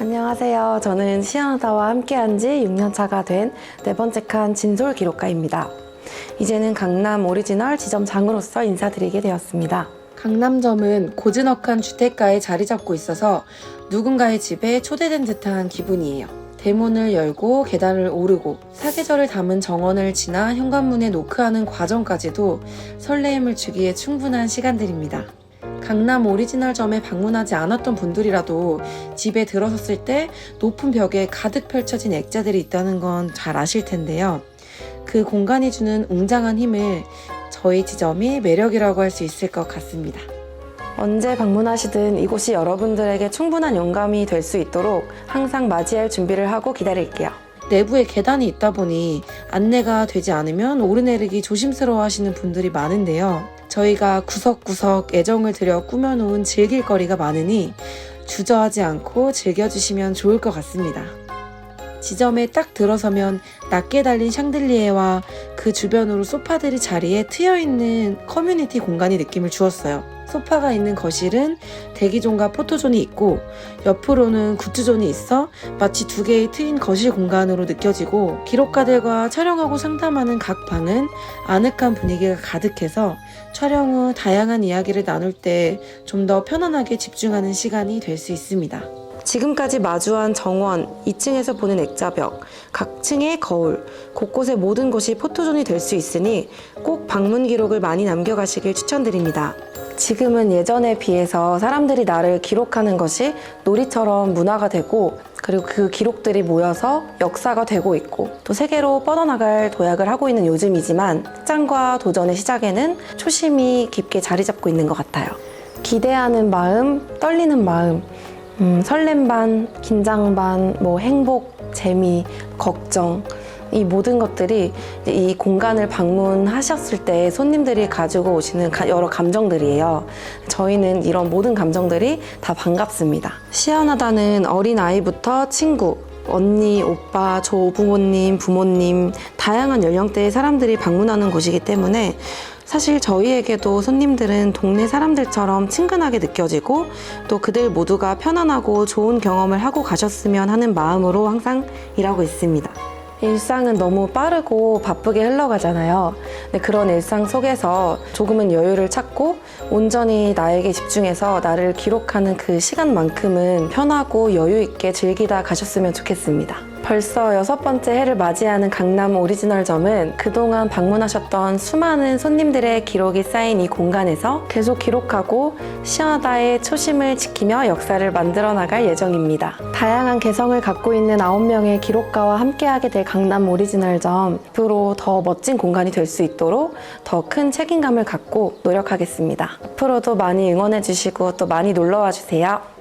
안녕하세요. 저는 시아나다와 함께한 지 6년 차가 된 네 번째 칸 진솔 기록가입니다. 이제는 강남 오리지널 지점장으로서 인사드리게 되었습니다. 강남점은 고즈넉한 주택가에 자리 잡고 있어서 누군가의 집에 초대된 듯한 기분이에요. 대문을 열고 계단을 오르고 사계절을 담은 정원을 지나 현관문에 노크하는 과정까지도 설레임을 주기에 충분한 시간들입니다. 강남 오리지널점에 방문하지 않았던 분들이라도 집에 들어섰을 때 높은 벽에 가득 펼쳐진 액자들이 있다는 건 잘 아실 텐데요. 그 공간이 주는 웅장한 힘을 저희 지점이 매력이라고 할 수 있을 것 같습니다. 언제 방문하시든 이곳이 여러분들에게 충분한 영감이 될 수 있도록 항상 맞이할 준비를 하고 기다릴게요. 내부에 계단이 있다 보니 안내가 되지 않으면 오르내리기 조심스러워 하시는 분들이 많은데요. 저희가 구석구석 애정을 들여 꾸며놓은 즐길 거리가 많으니 주저하지 않고 즐겨주시면 좋을 것 같습니다. 지점에 딱 들어서면 낮게 달린 샹들리에와 그 주변으로 소파들이 자리에 트여 있는 커뮤니티 공간이 느낌을 주었어요. 소파가 있는 거실은 대기존과 포토존이 있고 옆으로는 굿즈존이 있어 마치 두 개의 트인 거실 공간으로 느껴지고 기록가들과 촬영하고 상담하는 각 방은 아늑한 분위기가 가득해서 촬영 후 다양한 이야기를 나눌 때 좀 더 편안하게 집중하는 시간이 될 수 있습니다. 지금까지 마주한 정원, 2층에서 보는 액자벽, 각 층의 거울, 곳곳의 모든 곳이 포토존이 될 수 있으니 꼭 방문 기록을 많이 남겨가시길 추천드립니다. 지금은 예전에 비해서 사람들이 나를 기록하는 것이 놀이처럼 문화가 되고 그리고 그 기록들이 모여서 역사가 되고 있고 또 세계로 뻗어나갈 도약을 하고 있는 요즘이지만 확장과 도전의 시작에는 초심이 깊게 자리 잡고 있는 것 같아요. 기대하는 마음, 떨리는 마음, 음, 설렘 반, 긴장 반, 뭐 행복, 재미, 걱정 이 모든 것들이 이 공간을 방문하셨을 때 손님들이 가지고 오시는 가- 여러 감정들이에요. 저희는 이런 모든 감정들이 다 반갑습니다. 시원하다는 어린 아이부터 친구, 언니, 오빠, 조부모님, 부모님, 다양한 연령대의 사람들이 방문하는 곳이기 때문에 사실 저희에게도 손님들은 동네 사람들처럼 친근하게 느껴지고 또 그들 모두가 편안하고 좋은 경험을 하고 가셨으면 하는 마음으로 항상 일하고 있습니다. 일상은 너무 빠르고 바쁘게 흘러가잖아요. 그런 일상 속에서 조금은 여유를 찾고 온전히 나에게 집중해서 나를 기록하는 그 시간만큼은 편하고 여유 있게 즐기다 가셨으면 좋겠습니다. 벌써 여섯 번째 해를 맞이하는 강남 오리지널점은 그동안 방문하셨던 수많은 손님들의 기록이 쌓인 이 공간에서 계속 기록하고 시원하다의 초심을 지키며 역사를 만들어 나갈 예정입니다. 다양한 개성을 갖고 있는 9명의 기록가와 함께하게 될 강남 오리지널점 앞으로 더 멋진 공간이 될 수 있도록 더 큰 책임감을 갖고 노력하겠습니다. 앞으로도 많이 응원해 주시고 또 많이 놀러 와 주세요.